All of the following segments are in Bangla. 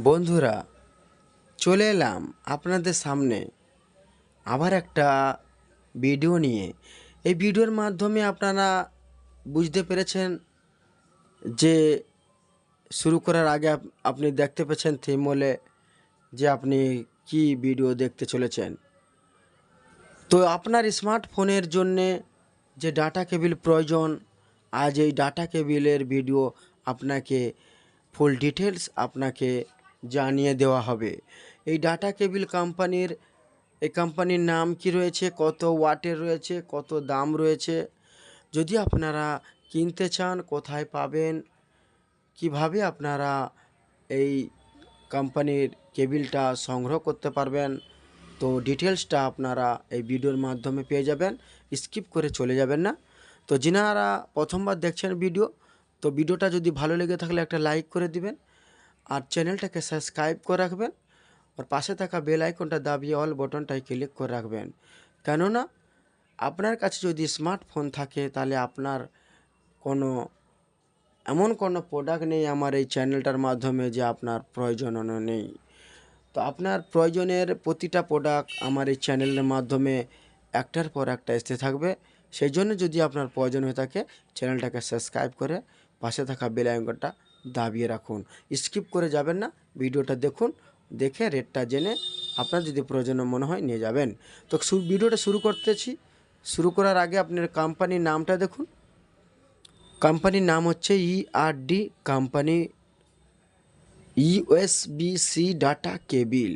বন্ধুরা, চলে এলাম আপনাদের সামনে আবার একটা ভিডিও নিয়ে। এই ভিডিওর মাধ্যমে আপনারা বুঝতে পেরেছেন যে, শুরু করার আগে আপ- আপনি দেখতে পেয়েছেন থিমলে যে আপনি কি ভিডিও দেখতে চলেছেন। তো আপনার স্মার্টফোনের জন্যে যে ডাটা কেবিল প্রয়োজন, আজ এই ডাটা কেবিলের ভিডিও আপনাকে ফুল ডিটেলস আপনাকে জানিয়ে দেওয়া হবে। এই ডাটা কেবিল কোম্পানির, এই কোম্পানির নাম কি রয়েছে, কত ওয়াটের রয়েছে, কত দাম রয়েছে? যদি আপনারা কিনতে চান, কোথায় পাবেন, কীভাবে আপনারা এই কোম্পানির কেবিলটা সংগ্রহ করতে পারবেন, তো ডিটেলসটা আপনারা এই ভিডিওর মাধ্যমে পেয়ে যাবেন, স্কিপ করে চলে যাবেন না। তো যিনারা প্রথমবার দেখছেন ভিডিও, তো ভিডিওটা যদি ভালো লেগে থাকলে একটা লাইক করে দিবেন আর চ্যানেলটাকে সাবস্ক্রাইব করে রাখবেন আর পাশে থাকা বেল আইকনটা দাবিয়ে অল বটনটাই ক্লিক করে রাখবেন। কেননা, আপনার কাছে যদি স্মার্টফোন থাকে, তাহলে আপনার কোনো, এমন কোনো প্রোডাক্ট নেই আমার এই চ্যানেলটার মাধ্যমে যে আপনার প্রয়োজন নেই। তো আপনার প্রয়োজনের প্রতিটা প্রোডাক্ট আমার এই চ্যানেলের মাধ্যমে একটার পর একটা আসতে থাকবে। সেই জন্য যদি আপনার প্রয়োজন হয়ে থাকে, চ্যানেলটাকে সাবস্ক্রাইব করে পাশে থাকা বেল আইকনটা দাবিয়ে রাখুন। স্কিপ করে যাবেন না, ভিডিওটা দেখুন, দেখে রেটটা জেনে আপনার যদি প্রয়োজন মনে হয় নিয়ে যাবেন। তো ভিডিওটা শুরু করতেছি। শুরু করার আগে আপনার কোম্পানির নামটা দেখুন। কোম্পানির নাম হচ্ছে ERD company USB C data cable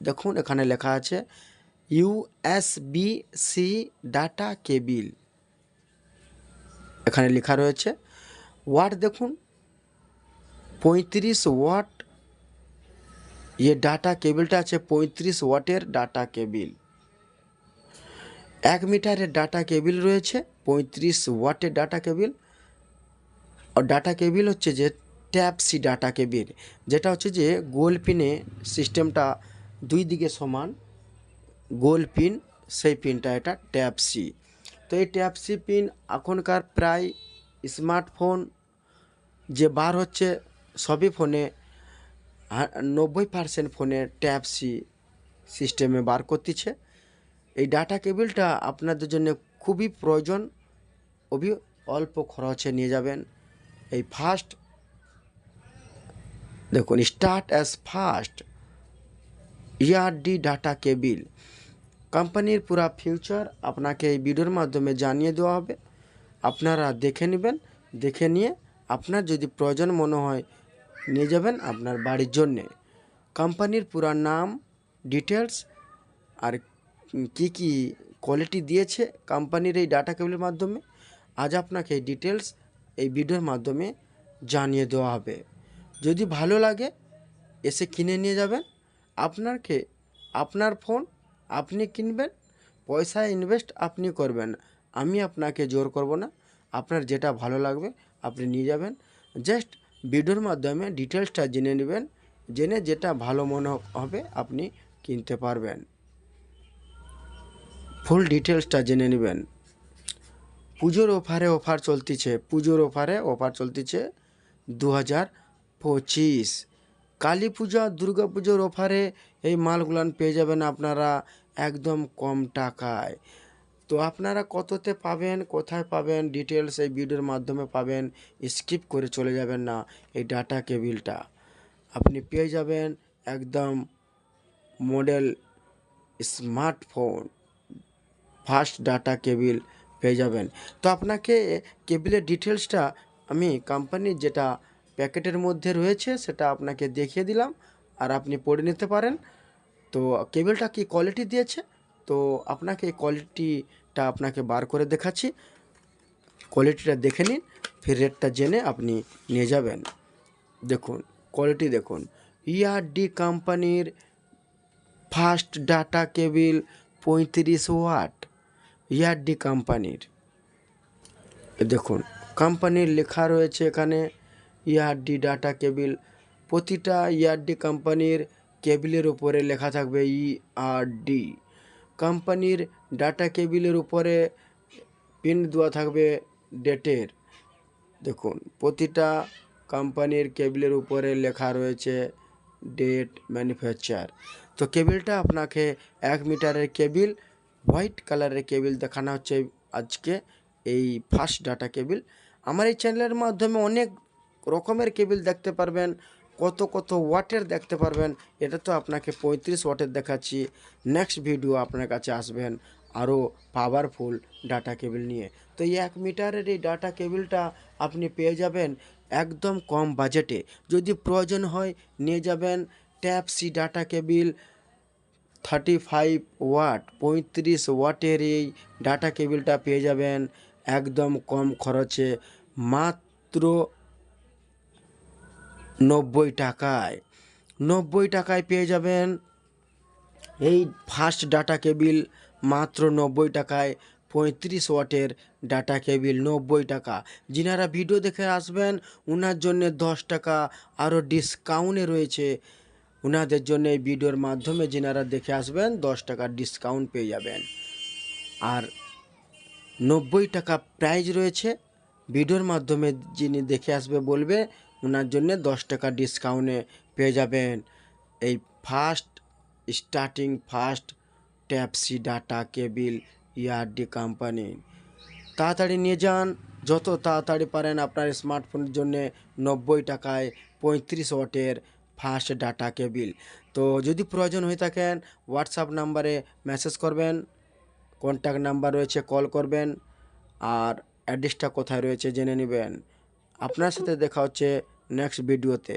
দেখুন, এখানে লেখা আছে ইউএসবিসি ডাটা কেবিল এখানে লেখা রয়েছে। ওয়াট দেখুন। পঁয়ত্রিশ ওয়াট ইয়ে ডাটা কেবিলটা আছে পঁয়ত্রিশ ওয়াটের ডাটা কেবিল। এক মিটারের ডাটা কেবিল রয়েছে, পঁয়ত্রিশ ওয়াটের ডাটা কেবিল। আর ডাটা কেবিল হচ্ছে যে ট্যাপ সি ডাটা কেবিল, যেটা হচ্ছে যে গোল পিনে সিস্টেমটা দুই দিকে সমান, গোল পিন, সেই পিনটা এটা ট্যাপ সি। তো এই ট্যাপ সি পিন এখনকার প্রায় স্মার্টফোন যে বার হচ্ছে সবই ফোনে নব্বই পার্সেন্ট ফোনে ট্যাপ সি সিস্টেমে বার করতেছে। এই ডাটা কেবিলটা আপনাদের জন্য খুবই প্রয়োজন। অভি, অল্প খরচে নিয়ে যাবেন। এই ফার্স্ট দেখুন, start as first ERD data cable. কোম্পানির পুরা ফিউচার আপনাকে এই ভিডিওর মাধ্যমে জানিয়ে দেওয়া হবে। আপনারা দেখে নেবেন, দেখে নিয়ে আপনার যদি প্রয়োজন মনে হয় নিয়ে যাবেন আপনার বাড়ির জন্যে। কোম্পানির পুরা নাম ডিটেলস আর কি কি কোয়ালিটি দিয়েছে কোম্পানির এই ডাটা কেবলের মাধ্যমে, আজ আপনাকে এই ডিটেলস এই ভিডিওর মাধ্যমে জানিয়ে দেওয়া হবে। যদি ভালো লাগে, এসে কিনে নিয়ে যাবেন। আপনাকে আপনার ফোন আপনি কিনবেন, পয়সা ইনভেস্ট আপনি করবেন। আমি আপনাকে জোর করব না। আপনার যেটা ভালো লাগবে, আপনি নিয়ে যাবেন। জাস্ট ভিডিওর মাধ্যমে ডিটেলসটা জেনে নেবেন, জেনে যেটা ভালো মনে হবে আপনি কিনতে পারবেন। ফুল ডিটেলসটা জেনে নেবেন। পুজোর অফারে অফার চলতিছে, পুজোর অফারে অফার চলতিছে দু হাজার পঁচিশ। কালী পূজা, দুর্গা পুজোর অফারে এই মালগুলান পেয়ে যাবেন আপনারা একদম কম টাকায়। তো আপনারা কততে পাবেন, কোথায় পাবেন ডিটেলস এই ভিডিওর মাধ্যমে পাবেন স্কিপ করে চলে যাবেন না এই ডাটা কেবিলটা আপনি পেয়ে যাবেন একদম model smartphone fast data cable পেয়ে যাবেন। তো আপনাকে কেবিলের ডিটেলসটা আমি কোম্পানির যেটা প্যাকেটের মধ্যে রয়েছে সেটা আপনাকে দেখিয়ে দিলাম আর আপনি পড়ে নিতে পারেন। তো কেবিলটা কি কোয়ালিটি দিয়েছে? তো আপনাকে এই কোয়ালিটিটা আপনাকে বার করে দেখাচ্ছি। কোয়ালিটিটা দেখে নিন, ফির রেটটা জেনে আপনি নিয়ে যাবেন। দেখুন কোয়ালিটি দেখুন। ইয়ারডি কোম্পানির ফার্স্ট ডাটা কেবিল পঁয়ত্রিশ ওয়াট ইয়ারডি কোম্পানির দেখুন কোম্পানির লেখা রয়েছে এখানে ইয়ারডি ডাটা কেবিল প্রতিটা ইয়ারডি কোম্পানির কেবিলের উপরে লেখা থাকবে ইআরডি কোম্পানির ডাটা কেবিলের উপরে পিন দেওয়া থাকবে ডেটের। দেখুন, প্রতিটা কোম্পানির কেবিলের উপরে লেখা রয়েছে ডেট ম্যানুফ্যাকচার। তো কেবিলটা আপনাকে এক মিটারের কেবিল, হোয়াইট কালারের কেবিল দেখানো হচ্ছে আজকে এই ফার্স্ট ডাটা কেবিল। আমার এই চ্যানেলের মাধ্যমে অনেক রকমের কেবিল দেখতে পারবেন। কত কত ওয়াটের দেখতে পারবেন, এটা তো আপনাকে পঁয়ত্রিশ ওয়াটের দেখাচ্ছি। নেক্সট ভিডিও আপনার কাছে আসবেন আরও পাওয়ারফুল ডাটা কেবিল নিয়ে। তো এই এক মিটারের এই ডাটা কেবিলটা আপনি পেয়ে যাবেন একদম কম বাজেটে। যদি প্রয়োজন হয় নিয়ে যাবেন type C data cable thirty five watt পঁয়ত্রিশ ওয়াটের এই ডাটা কেবিলটা পেয়ে যাবেন একদম কম খরচে। মাত্র নব্বই টাকায়। নব্বই টাকায় পেয়ে যাবেন এই ফার্স্ট ডাটা কেবিল মাত্র নব্বই টাকায় পঁয়ত্রিশ ওয়াটের ডাটা কেবিল নব্বই টাকা। যিনারা ভিডিও দেখে আসবেন ওনার জন্য দশ টাকা আরও ডিসকাউন্টে রয়েছে। ওনাদের জন্য এই ভিডিওর মাধ্যমে যিনারা দেখে আসবেন, দশ টাকার ডিসকাউন্ট পেয়ে যাবেন। আর নব্বই টাকা প্রাইজ রয়েছে। ভিডিওর মাধ্যমে যিনি দেখে আসবে বলবে ওনার জন্য দশ টাকা ডিসকাউন্টে পেয়ে যাবেন। এই first starting first type C data cable ERD company তাড়াতাড়ি নিয়ে যান। যত তাড়াতাড়ি পারেন আপনার স্মার্টফোনের জন্য নব্বই টাকায় পঁয়ত্রিশ ওয়াটের ফার্স্ট ডাটা কেবিল তো যদি প্রয়োজন হয়ে থাকেন হোয়াটসঅ্যাপ নাম্বারে মেসেজ করবেন কন্ট্যাক্ট নাম্বার রয়েছে কল করবেন, আর অ্যাড্রেসটা কোথায় রয়েছে জেনে নেবেন। আপনার সাথে দেখা হচ্ছে নেক্সট ভিডিওতে